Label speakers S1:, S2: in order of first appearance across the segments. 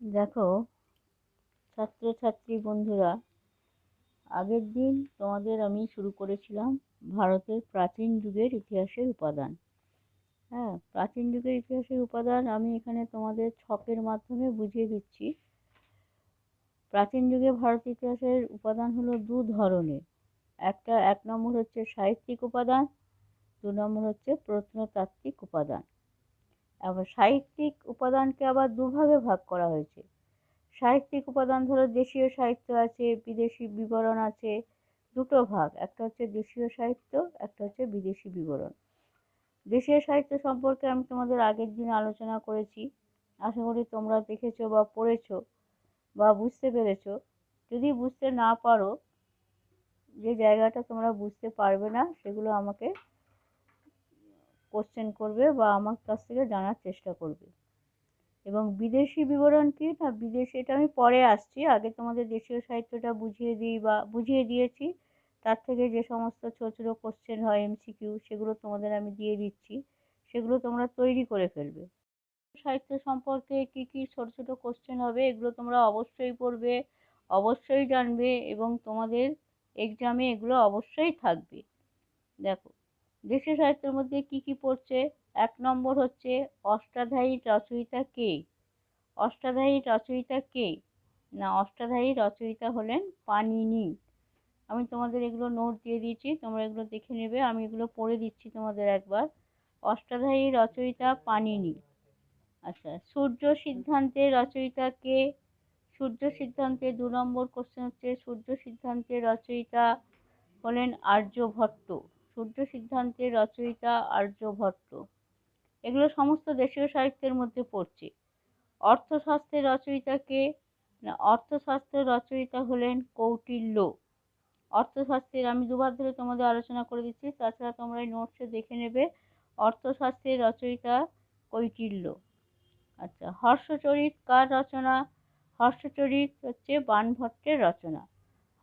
S1: দেখো, ছাত্রছাত্রী বন্ধুরা, আগের দিন তোমাদের আমি শুরু করেছিলাম ভারতের প্রাচীন যুগের ইতিহাসের উপাদান। হ্যাঁ প্রাচীন যুগের ইতিহাসের উপাদান আমি এখানে তোমাদের ছকের মাধ্যমে বুঝিয়ে দিচ্ছি। প্রাচীন যুগে ভারত ইতিহাসের উপাদান হলো দু ধরনের। একটা, এক নম্বর হচ্ছে সাহিত্যিক উপাদান, দু নম্বর হচ্ছে প্রত্নতাত্ত্বিক উপাদান। আবার সাহিত্যিক উপাদানকে আবার দুভাগে ভাগ করা হয়েছে। সাহিত্যিক উপাদান ধরো দেশীয় সাহিত্য আছে, বিদেশি বিবরণ আছে, দুটো ভাগ, একটা হচ্ছে দেশীয় সাহিত্য, একটা হচ্ছে বিদেশি বিবরণ। দেশীয় সাহিত্য সম্পর্কে আমি তোমাদের আগের দিন আলোচনা করেছি। আশা করি তোমরা দেখেছ বা পড়েছো বা বুঝতে পেরেছ। যদি বুঝতে না পারো, যে জায়গাটা তোমরা বুঝতে পারবে না, সেগুলো আমাকে কোশ্চেন করবে বা আমার কাছ থেকে জানার চেষ্টা করবে। এবং বিদেশি বিবরণ কি? না, বিদেশি, এটা আমি পরে আসছি। আগে তোমাদের দেশীয় সাহিত্যটা বুঝিয়ে দিই বা বুঝিয়ে দিয়েছি। তার থেকে যে সমস্ত ছোটো ছোটো কোশ্চেন হয় এমসিকিউ সেগুলো তোমাদের আমি দিয়ে দিচ্ছি। সেগুলো তোমরা তৈরি করে ফেলবে। সাহিত্য সম্পর্কে কী কী ছোটো ছোটো কোশ্চেন হবে, এগুলো তোমরা অবশ্যই পড়বে, অবশ্যই জানবে এবং তোমাদের এক্সামে এগুলো অবশ্যই থাকবে। দেখো দেশীয় সাহিত্যের মধ্যে কী কী পড়ছে? এক নম্বর হচ্ছে অষ্টাধ্যায়ী রচয়িতা কে? অষ্টাধ্যায়ী রচয়িতা কে? না, অষ্টাধ্যায়ী রচয়িতা হলেন পানিনি। আমি তোমাদের এগুলো নোট দিয়ে দিয়েছি, তোমরা এগুলো দেখে নেবে, আমি এগুলো পড়ে দিচ্ছি তোমাদের একবার। অষ্টাধ্যায়ী রচয়িতা পানিনি। আচ্ছা সূর্য সিদ্ধান্তের রচয়িতা কে? সূর্য সিদ্ধান্তের দু নম্বর কোশ্চেন হচ্ছে, সূর্য সিদ্ধান্তের রচয়িতা হলেন আর্যভট্ট সূর্য সিদ্ধান্তের রচয়িতা আর্যভট্ট। এগুলো সমস্ত দেশীয় সাহিত্যের মধ্যে পড়ছে। অর্থশাস্ত্রের রচয়িতা কে অর্থশাস্ত্রের রচয়িতা হলেন কৌটিল্য। অর্থশাস্ত্রের, আমি দুবার ধরে তোমাদের আলোচনা করে দিচ্ছি, তাছাড়া তোমরা এই নোটসে দেখে নেবে, অর্থশাস্ত্রের রচয়িতা কৈটিল্য। আচ্ছা হর্ষচরিত কার রচনা? হর্ষচরিত হচ্ছে বাণভট্টের রচনা।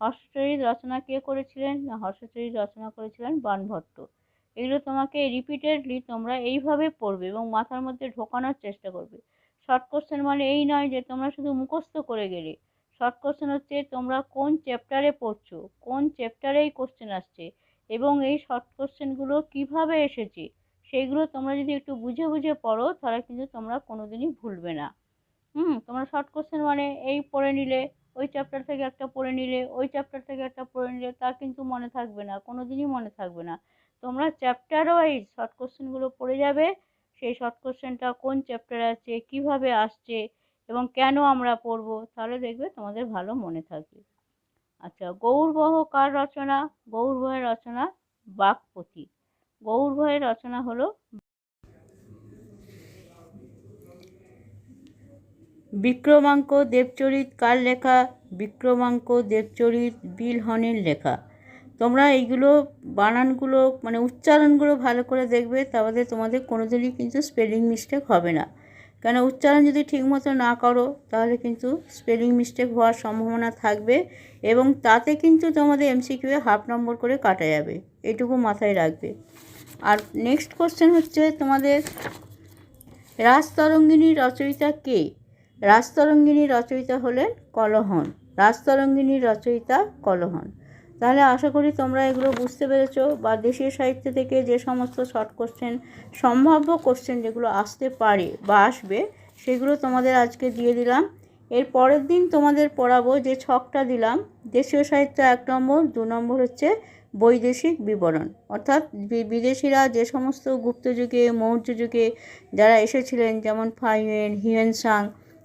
S1: হর্ষচরিত রচনা কে করেছিলেন? না, হর্ষচরিত রচনা করেছিলেন বাণভট্ট এগুলো তোমাকে রিপিটেডলি তোমরা এইভাবে পড়বে এবং মাথার মধ্যে ঢোকানোর চেষ্টা করবে। শর্ট কোশ্চেন মানে এই নয় যে তোমরা শুধু মুখস্থ করে গেলে। শর্ট কোশ্চেন হচ্ছে তোমরা কোন চ্যাপ্টারে পড়ছো? কোন চ্যাপ্টারে এই কোশ্চেন আসছে? এবং এই শর্ট কোশ্চেনগুলো কীভাবে এসেছে? সেইগুলো তোমরা যদি একটু বুঝে বুঝে পড়ো, তাহলে কিন্তু তোমরা কোনোদিনই ভুলবে না। হুম, তোমরা শর্ট কোশ্চেন মানে এই পড়ে নিলে ওই চ্যাপ্টার থেকে একটা পড়ে নিলে, ওই চ্যাপ্টার থেকে একটা পড়ে নিলে তা কিন্তু মনে থাকবে না কোনো দিনই মনে থাকবে না। তোমরা চ্যাপ্টার ওয়াইজ শর্ট কোশ্চেনগুলো পড়ে যাবে, সেই শর্ট কোশ্চেনটা কোন চ্যাপ্টারে আছে, কীভাবে আসছে এবং কেন আমরা পড়ব, তাহলে দেখবে তোমাদের ভালো মনে থাকবে। আচ্ছা গৌরবহ কার রচনা? গৌরবহের রচনা বাকপতি। গৌরবহের রচনা হলো বিক্রমাঙ্ক দেবচরিত কার লেখা? বিক্রমাঙ্ক দেবচরিত বিল বিলহনের লেখা। তোমরা এইগুলো বানানগুলো মানে উচ্চারণগুলো ভালো করে দেখবে, তাহলে তোমাদের কোনোদিনই কিন্তু স্পেলিং মিস্টেক হবে না। কেন উচ্চারণ যদি ঠিকমতো না করো, তাহলে কিন্তু স্পেলিং মিস্টেক হওয়ার সম্ভাবনা থাকবে এবং তাতে কিন্তু তোমাদের এমসিকিউয়ে হাফ নম্বর করে কাটা যাবে। এটুকু মাথায় রাখবে। আর নেক্সট কোশ্চেন হচ্ছে তোমাদের রাজতরঙ্গিনী রচয়িতা কে? রাজতরঙ্গিনীর রচয়িতা হলেন কলহন। রাজতরঙ্গিনীর রচয়িতা কলহন। তাহলে আশা করি তোমরা এগুলো বুঝতে পেরেছ বা দেশীয় সাহিত্য থেকে যে সমস্ত শর্ট কোশ্চেন সম্ভাব্য কোশ্চেন যেগুলো আসতে পারে বা আসবে, সেগুলো তোমাদের আজকে দিয়ে দিলাম। এর পরের দিন তোমাদের পড়াবো যে ছকটা দিলাম। দেশীয় সাহিত্য এক নম্বর, দু নম্বর হচ্ছে বৈদেশিক বিবরণ। অর্থাৎ বিদেশিরা যে সমস্ত গুপ্ত যুগে, মৌর্য যুগে যারা এসেছিলেন, যেমন ফাইয়েন হিউয়েনসাং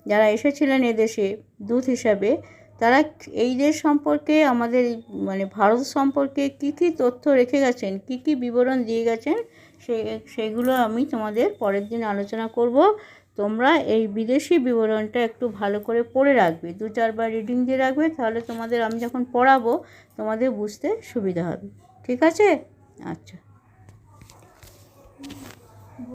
S1: যারা এসেছিলেন এদেশে দূত হিসাবে, তারা এই দেশ সম্পর্কে, আমাদের মানে ভারত সম্পর্কে কী কী তথ্য রেখে গেছেন, কী কী বিবরণ দিয়ে গেছেন, সে, সেগুলো আমি তোমাদের পরের দিন আলোচনা করব। তোমরা এই বিদেশি বিবরণটা একটু ভালো করে পড়ে রাখবে, দু চারবার রিডিং দিয়ে রাখবে, তাহলে তোমাদের আমি যখন পড়াবো, তোমাদের বুঝতে সুবিধা হবে। ঠিক আছে? আচ্ছা।